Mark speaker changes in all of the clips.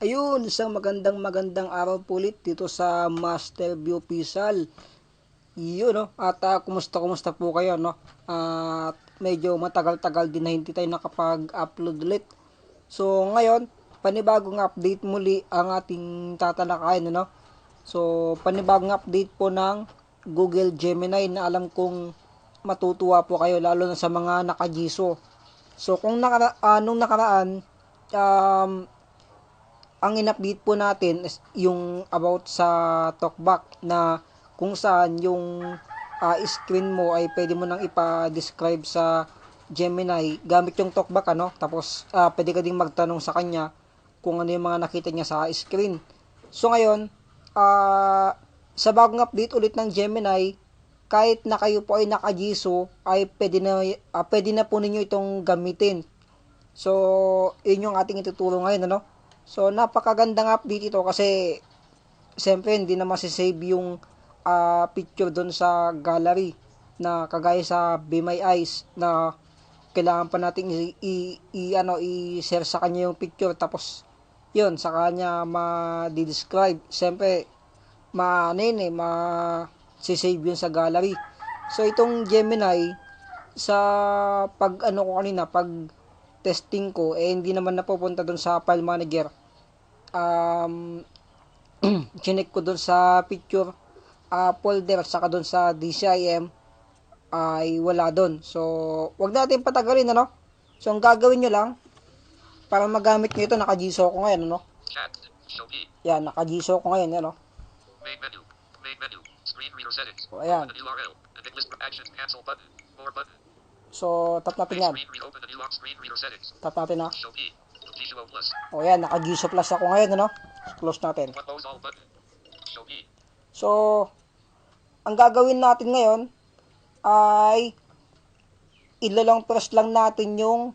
Speaker 1: Ayun, isang magandang magandang araw po ulit dito sa Master View Official. Yun, no? At ah, kumusta kumusta po kayo, no? At medyo matagal-tagal din na hindi tayo nakapag-upload ulit. So, ngayon, panibagong update muli ang ating tatalakayin, no? So, panibagong update po ng Google Gemini na alam kong matutuwa po kayo lalo na sa mga nakajiso. So, kung nakara ah, nung nakaraan, um, ang in-update po natin is yung about sa talkback na kung saan yung ah, screen mo ay pwede mo nang ipa-describe sa Gemini gamit yung talkback ano? Tapos ah, pwede ka ding magtanong sa kanya kung ano yung mga nakita niya sa screen. So ngayon ah, sa bagong update ulit ng Gemini kahit na kayo po ay nakajiso ay pwede na ah, pwede na po ninyo itong gamitin. So yun yung ating ituturo ngayon ano So, napakagandang update ito kasi siyempre hindi na masisave yung ah, picture doon sa gallery na kagaya sa Be My Eyes na kailangan pa nating i, i, i- ano i-share sa kanya yung picture. Tapos yun sa kanya ma-describe. Siyempre ma ano yun eh ma save yun sa gallery. So itong Gemini sa pag ano ko kanina pag testing ko eh hindi naman napupunta doon sa file manager um, chinek ko doon sa picture ah, folder saka doon sa DCIM ay wala doon. So, wag natin patagalin ano. So, ang gagawin nyo lang para magamit nyo ito, naka-GSO ko ngayon, ano?
Speaker 2: Chat. Show B.
Speaker 1: Yan, naka-GSO ko ngayon, ano?
Speaker 2: Main menu. Main menu. Screen reader settings.
Speaker 1: O, ayan.
Speaker 2: URL. And list action cancel button. More button.
Speaker 1: So, tap natin yan. Tap natin na.
Speaker 2: Plus.
Speaker 1: O, yan, naka-GSO plus ako ngayon, ano? Close natin. So, ang gagawin natin ngayon ay ilalang press lang natin yung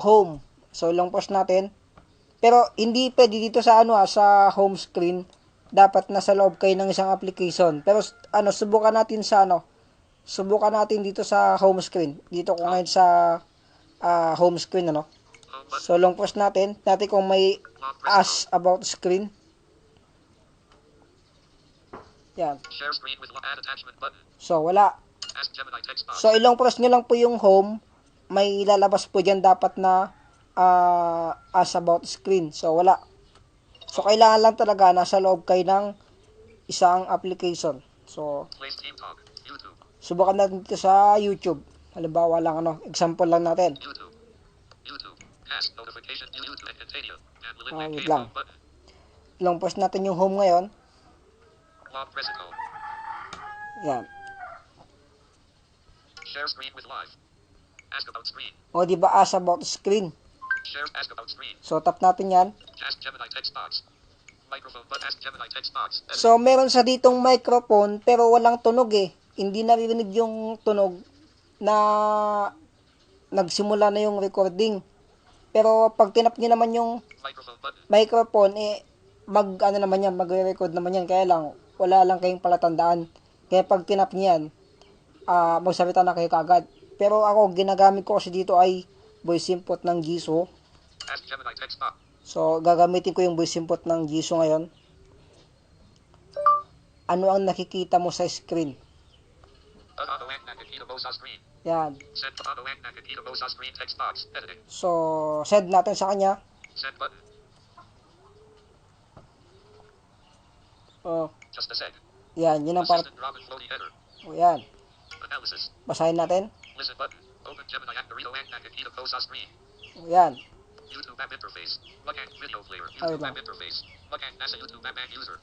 Speaker 1: home. So, ilang press natin. Pero, hindi pwede dito sa ano ah, sa home screen. Dapat nasa loob kayo ng isang application. Pero, ano, subukan natin sa ano, subukan natin dito sa home screen. Dito ko ngayon sa ah, home screen, ano. So, long press natin. Natin kung may ask about screen. Yan. So, wala. So, ilong press nyo lang po yung home. May lalabas po dyan dapat na ah, as about screen. So, wala. So, kailangan lang talaga nasa loob kayo ng isang application. So, subukan natin dito sa YouTube. Halimbawa lang ano, example lang natin.
Speaker 2: YouTube. YouTube. Ask notification YouTube Lilith
Speaker 1: Ah, wait lang. Ilong press natin yung home ngayon. Yan.
Speaker 2: Share screen with live. Ask about screen.
Speaker 1: O, di ba as about screen?
Speaker 2: Share ask about screen.
Speaker 1: So, tap natin yan.
Speaker 2: Ask Gemini text box. Microphone but ask Gemini text box.
Speaker 1: So, meron sa ditong microphone, pero walang tunog eh. Hindi naririnig yung tunog na nagsimula na yung recording. Pero pag tinap niyo naman yung
Speaker 2: Microphone
Speaker 1: eh, mag, ano naman yan, magre-record naman yan. Kaya lang, wala lang kayong palatandaan. Kaya pag tinap niyo yan, ah magsalita na kayo kagad. Pero ako, ginagamit ko kasi dito ay voice input ng
Speaker 2: box.
Speaker 1: So, gagamitin ko yung voice input ng Jisoo ngayon. Ano ang nakikita mo sa screen?
Speaker 2: Auto and Nakakita Bo sa screen.
Speaker 1: Yan. So, send natin sa kanya.
Speaker 2: Send button.
Speaker 1: Oh,
Speaker 2: Just a sec.
Speaker 1: yan. Yun ang part. Oh, yan.
Speaker 2: Analysis.
Speaker 1: Basahin natin.
Speaker 2: Listen button. Open Gemini and Burrito and Nakakita Bo sa screen.
Speaker 1: Oh, yan.
Speaker 2: YouTube app interface. Magang video player.
Speaker 1: Ay,
Speaker 2: YouTube app interface. Magang nasa YouTube app user.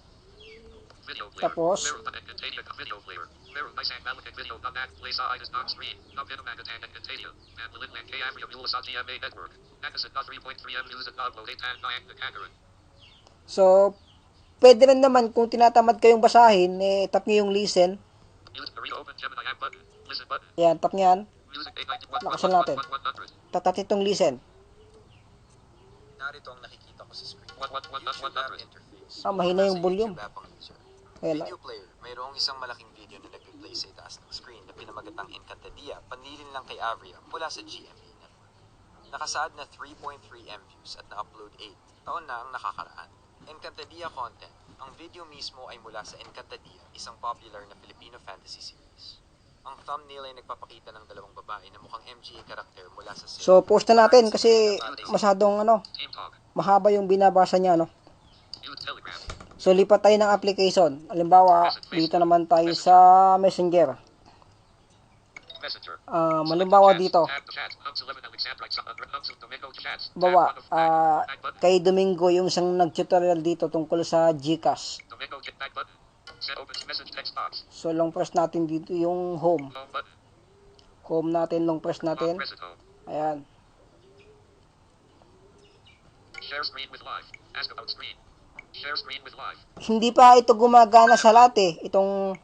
Speaker 1: Tapos?
Speaker 2: Meron and Contania video player. Meron Nisan Malik and video not that play sa itis not screen. Not Pinamagatan and Contania. And Lilith and K Avria Mula sa GMA network. Nakasit na 3.3 M news at upload 8 and 9 the Kakaran.
Speaker 1: So, pwede rin naman kung tinatamad kayong basahin, eh, tap nyo yung listen. Yan, tap nyo yan.
Speaker 2: Music 891
Speaker 1: Lakasan natin.
Speaker 2: 100.
Speaker 1: Tatat itong listen.
Speaker 3: Narito ang nakikita ko sa screen.
Speaker 2: What, what, what, what,
Speaker 3: YouTube
Speaker 2: what,
Speaker 3: app
Speaker 2: what?
Speaker 3: interface.
Speaker 1: Ah, mahina yung volume. Lang.
Speaker 3: Video player, mayroong isang malaking video na nagpe-play sa itaas ng screen na pinamagatang Encantadia, panlilin lang kay Avria mula sa GMA network. Nakasaad na 3.3M views at na-upload 8. Taon na ang nakakaraan. Encantadia content. Ang video mismo ay mula sa Encantadia, isang popular na Filipino fantasy series. Ang thumbnail ay nagpapakita ng dalawang babae na mukhang MGA karakter mula sa series.
Speaker 1: So, post na natin kasi masyadong ano, mahaba yung binabasa niya, no?
Speaker 2: Telegram.
Speaker 1: So, lipat tayo ng application. Halimbawa, dito naman tayo sa Messenger.
Speaker 2: Messenger.
Speaker 1: Ah, halimbawa dito,
Speaker 2: Tab chat. Hubs 11 Alexandra. Hubs Domingo chats.
Speaker 1: bawa,
Speaker 2: button.
Speaker 1: kay Domingo yung isang nag-tutorial dito tungkol sa GCash. So, long press natin dito yung home.
Speaker 2: Home
Speaker 1: natin, long press natin. Ayan.
Speaker 2: Share screen with live. Ask about screen.
Speaker 1: Hindi pa ito gumagana sa lahat eh. Itong,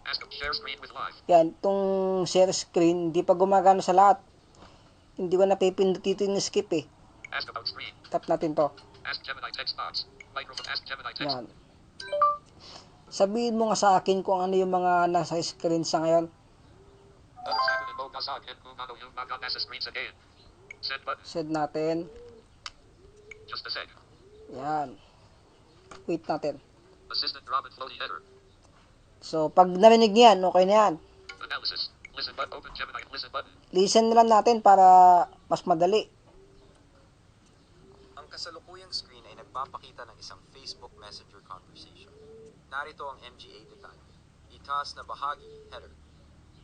Speaker 1: yan, itong share screen, hindi pa gumagana sa lahat. Hindi ko napipindot dito yung skip eh. Tap natin to.
Speaker 2: Ask Gemini text box. Microphone. Ask Gemini text.
Speaker 1: Yan. Sabihin mo nga sa akin kung ano yung mga nasa screen sa ngayon. Set natin.
Speaker 2: Just a sec.
Speaker 1: Yan. Wait natin.
Speaker 2: Assistant Robin floaty header.
Speaker 1: So, pag narinig niyan, okay na yan.
Speaker 2: Analysis. Listen button. Open Gemini. Listen button.
Speaker 1: Listen na lang natin para mas madali.
Speaker 3: Ang kasalukuyang screen ay nagpapakita ng isang Facebook Messenger conversation. Narito ang MGA detalye. Itaas na bahagi, header.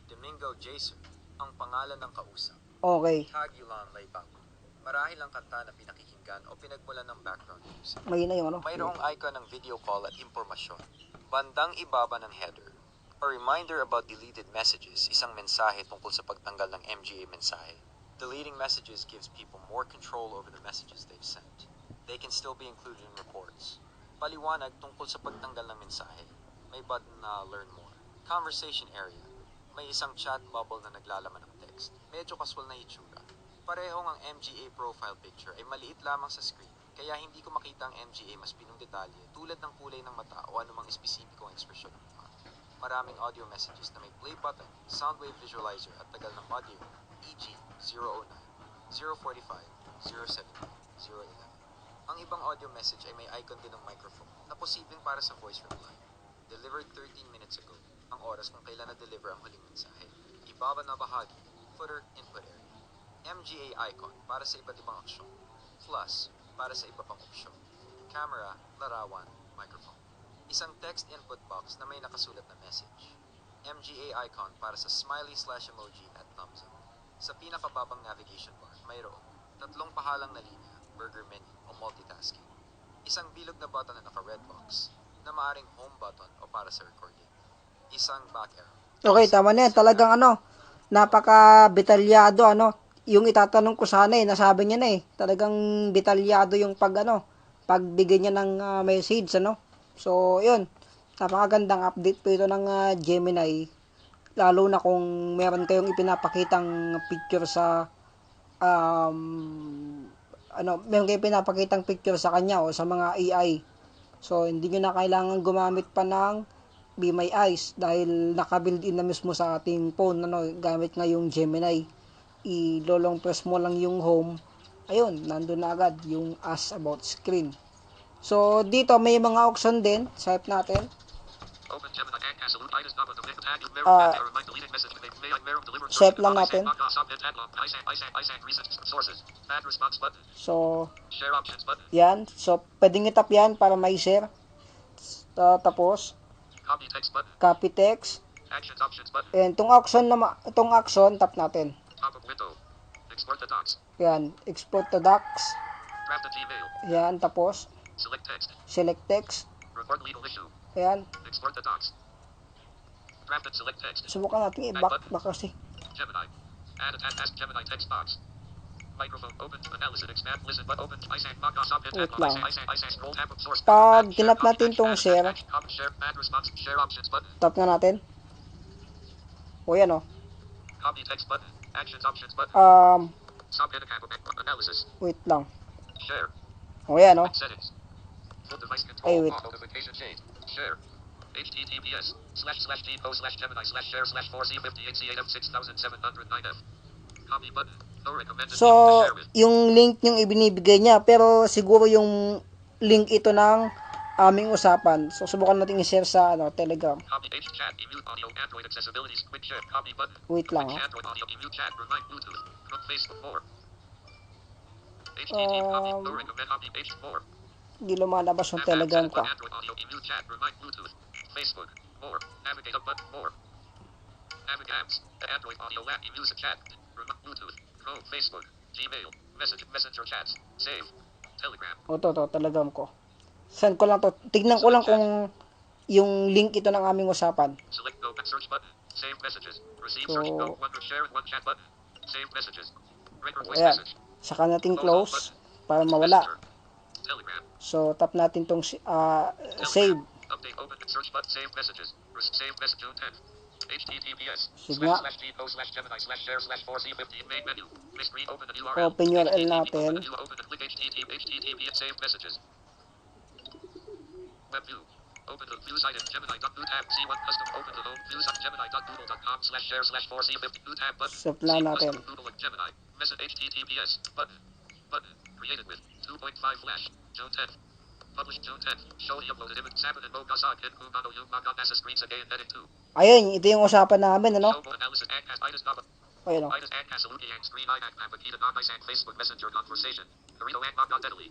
Speaker 3: Domingo Jason, ang pangalan ng kausap.
Speaker 1: Okay.
Speaker 3: Tagulan Laybago. Marahil ang kanta na pinakikinggan o pinagmulan ng background music.
Speaker 1: May na yung ano.
Speaker 3: Mayroong icon ng video call at impormasyon. Bandang ibaba ng header. A reminder about deleted messages, isang mensahe tungkol sa pagtanggal ng MGA mensahe. Deleting messages gives people more control over the messages they've sent. They can still be included in reports. Paliwanag tungkol sa pagtanggal ng mensahe. May button na learn more. Conversation area. May isang chat bubble na naglalaman ng text. Medyo kaswal na itsura. Parehong ang MGA profile picture ay maliit lamang sa screen, kaya hindi ko makita ang MGA mas pinong detalye tulad ng kulay ng mata o anumang espesipikong ekspresyon ng mukha. Maraming audio messages na may play button, sound wave visualizer at tagal ng audio, e.g. 009, 045, 070, 011. Ang ibang audio message ay may icon din ng microphone na posibleng para sa voice reply. Delivered 13 minutes ago, ang oras kung kailan na-deliver ang huling mensahe. Ibaba na bahagi, footer, input area. MGA icon para sa iba't ibang aksyon. Plus para sa iba pang opsyon. Camera, larawan, microphone. Isang text input box na may nakasulat na message. MGA icon para sa smiley slash emoji at thumbs up. Sa pinakababang navigation bar, mayroong tatlong pahalang na linya, burger menu o multitasking. Isang bilog na button na naka-red box na maaring home button o para sa recording. Isang back arrow.
Speaker 1: Okay, tama na yan. Talagang ano, napaka-detalyado ano. Yung itatanong ko sana eh, nasabi niya na eh. Talagang detalyado yung pag ano, pagbigay niya ng ah, message ano. So, yun. Napakagandang update po ito ng ah, Gemini. Lalo na kung meron kayong ipinapakitang picture sa um, ano, meron kayong pinapakitang picture sa kanya o sa mga AI. So, hindi nyo na kailangan gumamit pa ng Be My Eyes dahil naka-build in na mismo sa ating phone ano, gamit nga yung Gemini. I-lolong press mo lang yung home. Ayun, nandun na agad yung ask about screen. So, dito may mga option din. Swipe natin.
Speaker 2: Deliver
Speaker 1: Swipe lang natin. So, yan. So, pwedeng itap yan para may share. Ta- tapos,
Speaker 2: Copy text
Speaker 1: copy text. And itong action na itong action, tap natin.
Speaker 2: Of window Export the docs.
Speaker 1: Yan, export to docs.
Speaker 2: Draft a Gmail.
Speaker 1: Yan, tapos,
Speaker 2: Select text.
Speaker 1: Select text.
Speaker 2: Report legal issue.
Speaker 1: Ayan,
Speaker 2: Export the docs. Draft and select text.
Speaker 1: Subukan natin i-back back kasi.
Speaker 2: Gemini. Add a Ask Gemini text box. Microphone open. Analysis expand. Listen but open. Isang Maga Subnet
Speaker 1: Wait
Speaker 2: Tag Log
Speaker 1: lang. Pag
Speaker 2: share,
Speaker 1: natin tong share. Tap na natin. O yan o.
Speaker 2: copy text button, actions options button,
Speaker 1: Um,
Speaker 2: analysis,
Speaker 1: wait lang.
Speaker 2: share,
Speaker 1: O yan o.
Speaker 2: settings, full device
Speaker 1: Ay,
Speaker 2: control,
Speaker 1: wait.
Speaker 2: off notification change, share, https, slash slash depot slash gemini slash share slash 4z58f6709f, copy button, No recommended
Speaker 1: So, yung link yung ibinibigay niya, pero siguro yung link ito ng aming usapan. So, subukan natin i-share sa ano, Telegram.
Speaker 2: Copy H chat, mute audio, Android accessibility, quick share, copy button.
Speaker 1: Wait lang,
Speaker 2: Quick
Speaker 1: ha?
Speaker 2: Android audio, chat, remind Bluetooth. From Facebook 4. HTTP copy, no
Speaker 1: Um,
Speaker 2: recommend copy page 4.
Speaker 1: Hindi lumalabas yung Telegram ko.
Speaker 2: button, Android audio, mute chat, remind Bluetooth. Facebook. Navigate up button, more. Navigate apps, Android audio, app, music chat, remind Bluetooth, Chrome, Facebook, Gmail, message, messenger chats, save, Telegram,
Speaker 1: O, to, to, Telegram ko. Send ko lang to. Tignan ko lang kung yung link ito ng aming usapan.
Speaker 2: select back search button, save messages, receive
Speaker 1: So-
Speaker 2: search go, one share one chat button, save messages, record voice
Speaker 1: Ayan.
Speaker 2: message,
Speaker 1: Saka natin close para mawala. So, tap natin tong ah, save.
Speaker 2: Update open search button save messages. Save message June 10th. HTTPS slash slash Gco slash Gemini slash share slash 4C15 main menu. May screen open the URL.
Speaker 1: Open URL
Speaker 2: HTTP,
Speaker 1: natin.
Speaker 2: Open open and click HTTP HTTPS save messages. Web view. Open the view site in Gemini.blue tab C1 custom open the home view site Gemini.google.com slash share slash 4C50 blue tab button. See
Speaker 1: natin.
Speaker 2: Google and Gemini. Message HTTPS button. Button. Created with 2.5 flash. June 10th. Published June 10th. Show the uploaded image. Sabin and Bogasa Ken Kumano Yung Maga Nasa screens again. Edit 2.
Speaker 1: Ayun, ito yung usapan namin, ano?
Speaker 2: Show analysis and cast itis Nava.
Speaker 1: Ayun, oh.
Speaker 2: Itis and Kasaluki and screen IMAC Pambakita non and Facebook Messenger conversation. Dorito and Maga Deadly.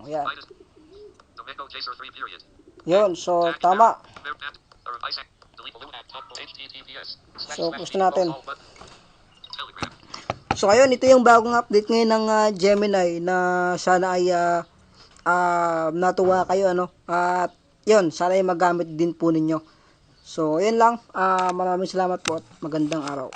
Speaker 1: Ayan.
Speaker 2: Itis. Domingo Jaser 3 period.
Speaker 1: Yun, so, tama.
Speaker 2: HTTPS. Slash
Speaker 1: So, gusto natin. So, ayun, ito yung bagong update ngayon ng ah, Gemini na sana ay ah, ah, natuwa kayo, ano? At, yun, sana ay magamit din po ninyo. So, ayun lang. Ah, maraming salamat po at magandang araw.